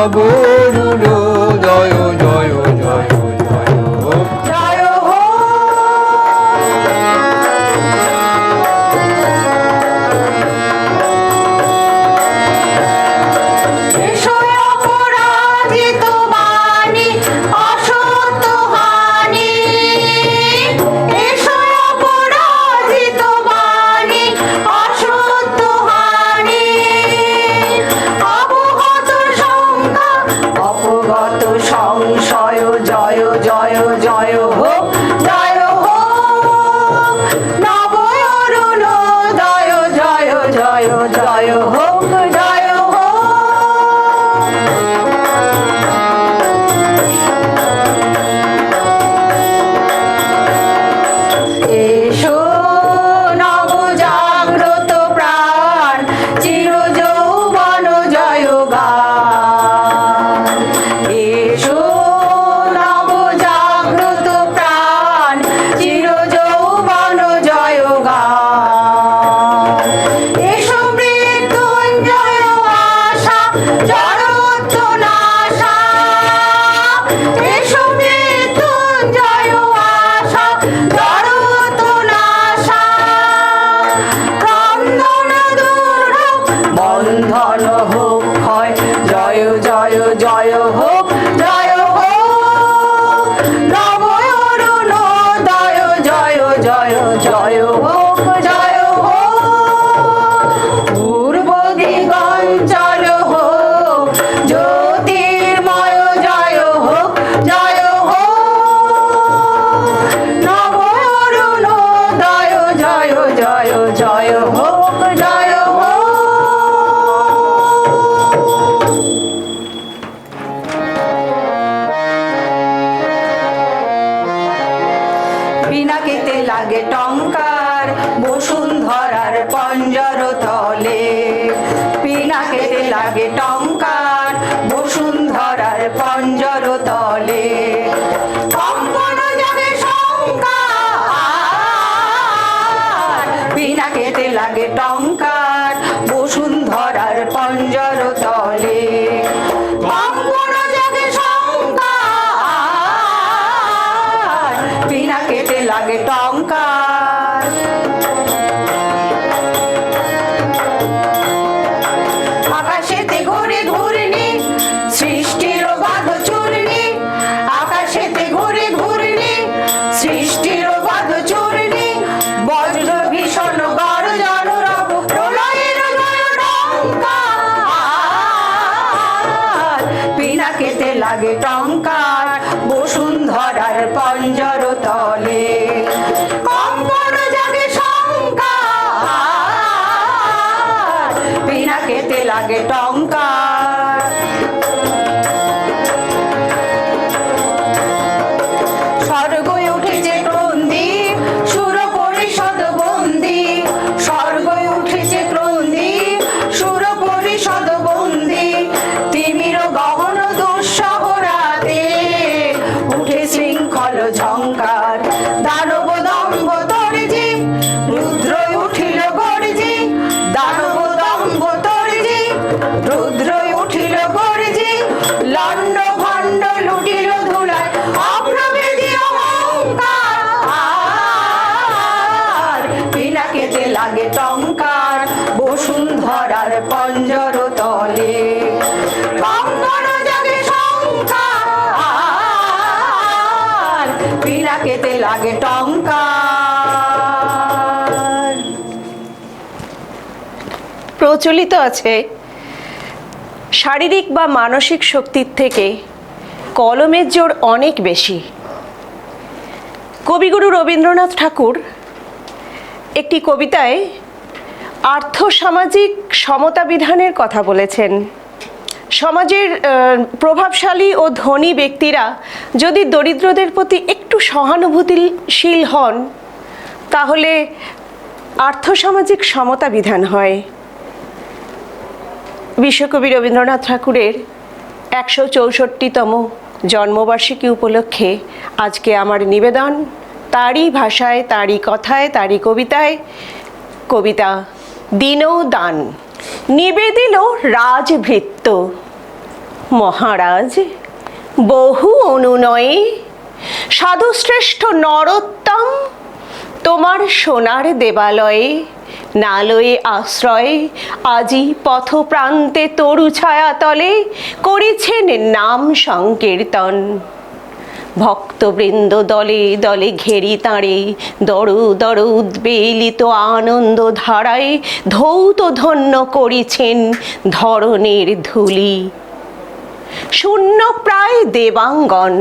পাবো সংশয় জয় জয় জয় হো জয় হো না là cái trống ca লাগে টঙ্কা। প্রচলিত আছে। শারীরিক বা মানসিক শক্তির থেকে কলমের জোর অনেক বেশি। কবিগুরু রবীন্দ্রনাথ ঠাকুর একটি কবিতায় আর্থসামাজিক সমতা বিধানের কথা বলেছেন। সমাজের প্রভাবশালী ও ধনী ব্যক্তিরা যদি দরিদ্রদের প্রতি একটু সহানুভূতিশীল হন, তাহলে আর্থসামাজিক সমতা বিধান হয়। বিশ্বকবি রবীন্দ্রনাথ ঠাকুরের একশো চৌষট্টিতম জন্মবার্ষিকী উপলক্ষে আজকে আমার নিবেদন। তারই ভাষায়, তারই কথায়, তারই কবিতায় কবিতা দিনও দান নিবেদিল রাজভৃত্ত মহারাজ, বহু অনুনয়ে, সাধুশ্রেষ্ঠ নরোত্তম তোমার সোনার দেবালয়ে, নালয়ে আশ্রয়, আজি পথপ্রান্তে তরু ছায়া তলে করেছেন নাম সংকীর্তন। ভক্তবৃন্দ দলে দলে ঘেরি তাঁড়ে দরু দরু উদ্বেলিত আনন্দ ধারায় ধৌত ধন্য করেছেন ধরনের ধুলি। শূন্য প্রায় দেবাঙ্গন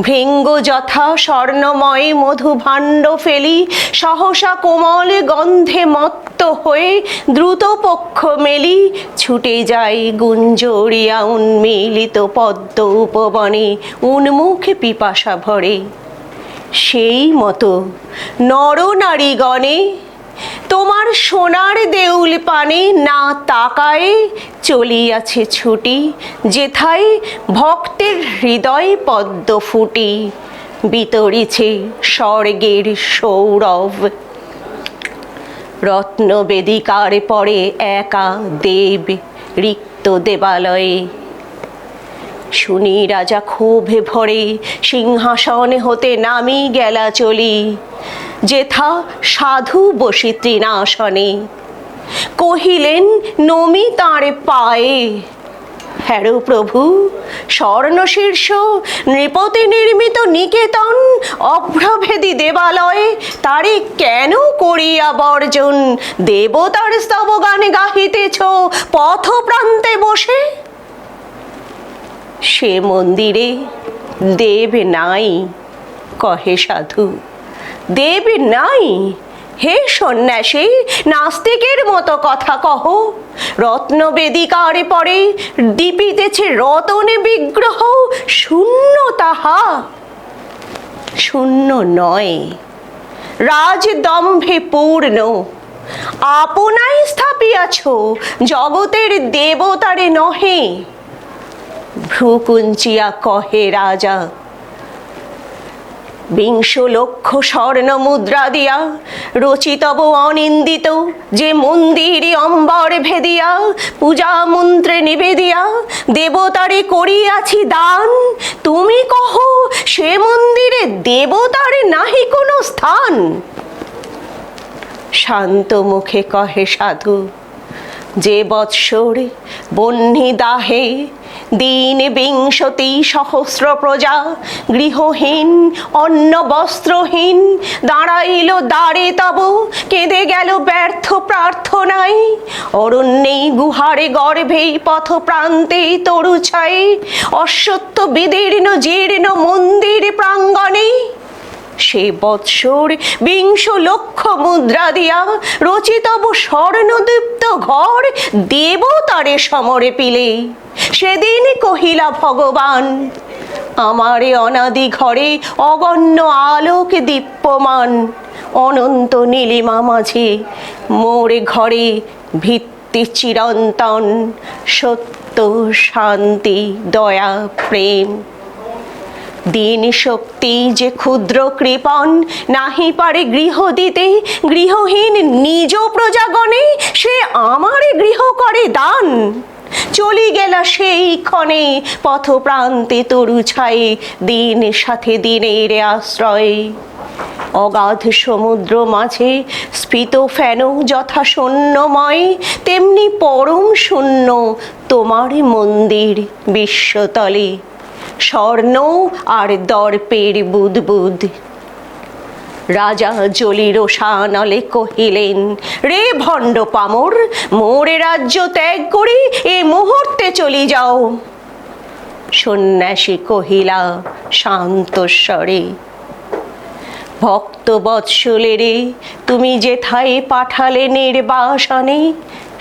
ভৃঙ্গ যথা স্বর্ণময় মধু ভাণ্ড ফেলি, সহসা কোমল গন্ধে মত্ত হয়ে দ্রুত পক্ষ মেলি, ছুটে যায় গুঞ্জরিয়া উন্মিলিত পদ্ম উপবনে, উন্মুখে পিপাসা ভরে। সেই মতো নরনারীগণে তোমার সোনার দেউল পানে না তাকায় চলিয়াছে ছুটি, যেথায় ভক্তের হৃদয় পদ্ম ফুটি, বিতরিছে স্বর্গের সৌরভ। রত্ন বেদিকার পরে একা দেব রিক্ত দেবালয়ে। শুনি রাজা ক্ষোভে ভরে সিংহাসন হতে নামি গেলা চলি। যেথা সাধু বসি তৃণাসনে। কহিলেন, নমি তাঁর পায়ে। হ্যারো প্রভু স্বর্ণশীর্ষ নৃপতি নির্মিত নিকেতন, অভ্রভেদী দেবালয়ে তারে কেন করিয়া বর্জন? দেবতার স্তবগানে গাহিতেছ পথ প্রান্তে বসে? সে মন্দিরে দেব নাই, কহে সাধু। দেব নাই। হে সন্ন্যাসী, নাস্তিকের মতো কথা কহ। রত্ন বেদিকার পরে দীপিতেছে রতনে বিগ্রহ, শূন্য তাহা। শূন্য নয়। রাজদম্ভে পূর্ণ। আপনাই স্থাপিয়াছ, জগতের দেবতারে নহে। ভ্রুকুঞ্চিয়া কহে রাজা বিংশ লক্ষ স্বর্ণ মুদ্রা দিয়া, রচিতব অনিন্দিত যে মন্দির অম্বর ভেদিয়া, পূজা মন্ত্রে নিবেদিয়া, দেবতারে করিয়াছি দান। তুমি কহ, সে মন্দিরে দেবতারে নাহি কোনো স্থান? শান্ত মুখে কহে সাধু যে বৎসর বহ্নি দাহে, দিন বিংশতি সহস্র প্রজা, গৃহহীন, অন্ন বস্ত্রহীন, দাঁড়াইল দাঁড়ে তব, কেঁদে গেল ব্যর্থ প্রার্থনায়। অরণ্যেই গুহারে গর্ভেই পথ প্রান্তে তরু ছাই অশ্বত্থ বিদীর্ণ জীর্ণ মন্দির প্রাঙ্গণে সে বৎসর বিংশ লক্ষ মুদ্রা দিয়া রচিতব স্বর্ণদীপ্ত ঘর, দেবতারে সমরে পিলে। সেদিন কহিলা ভগবান, আমারে অনাদি ঘরে অগণ্য আলোক দীপ্যমান, অনন্ত নীলিমা মাঝে মোরে ঘরে ভিত্তি চিরন্তন সত্য শান্তি, দয়া, প্রেম। দিন শক্তি যে ক্ষুদ্র কৃপণ, নাহি পারে গৃহ দিতে। গৃহহীন নিজ প্রজাগণে সে আমারে গৃহ করে দান। চলি গেলা সেই ক্ষণে পথ প্রান্তে তরু ছায়ে দিন সাথে দিনের আশ্রয়। অগাধ সমুদ্র মাঝে স্ফীত ফেন যথা শূন্যময় তেমনি পরম শূন্য তোমার মন্দির বিশ্বতলে। স্বর্ণ আর দর্পের বুদবুদ রাজা জলি রোষানলে কহিলেন, রে ভণ্ড পামর, মোরে রাজ্য ত্যাগ করি, এ মুহূর্তে চলি যাও। সন্ন্যাসী কহিলা, শান্ত স্বরে। ভক্ত বৎসলেরে, তুমি যেথায় পাঠালে নির্বাসনে,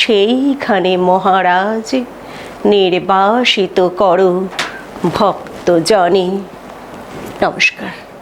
সেইখানে মহারাজ নির্বাসিত করো। ভক্ত জনে নমস্কার।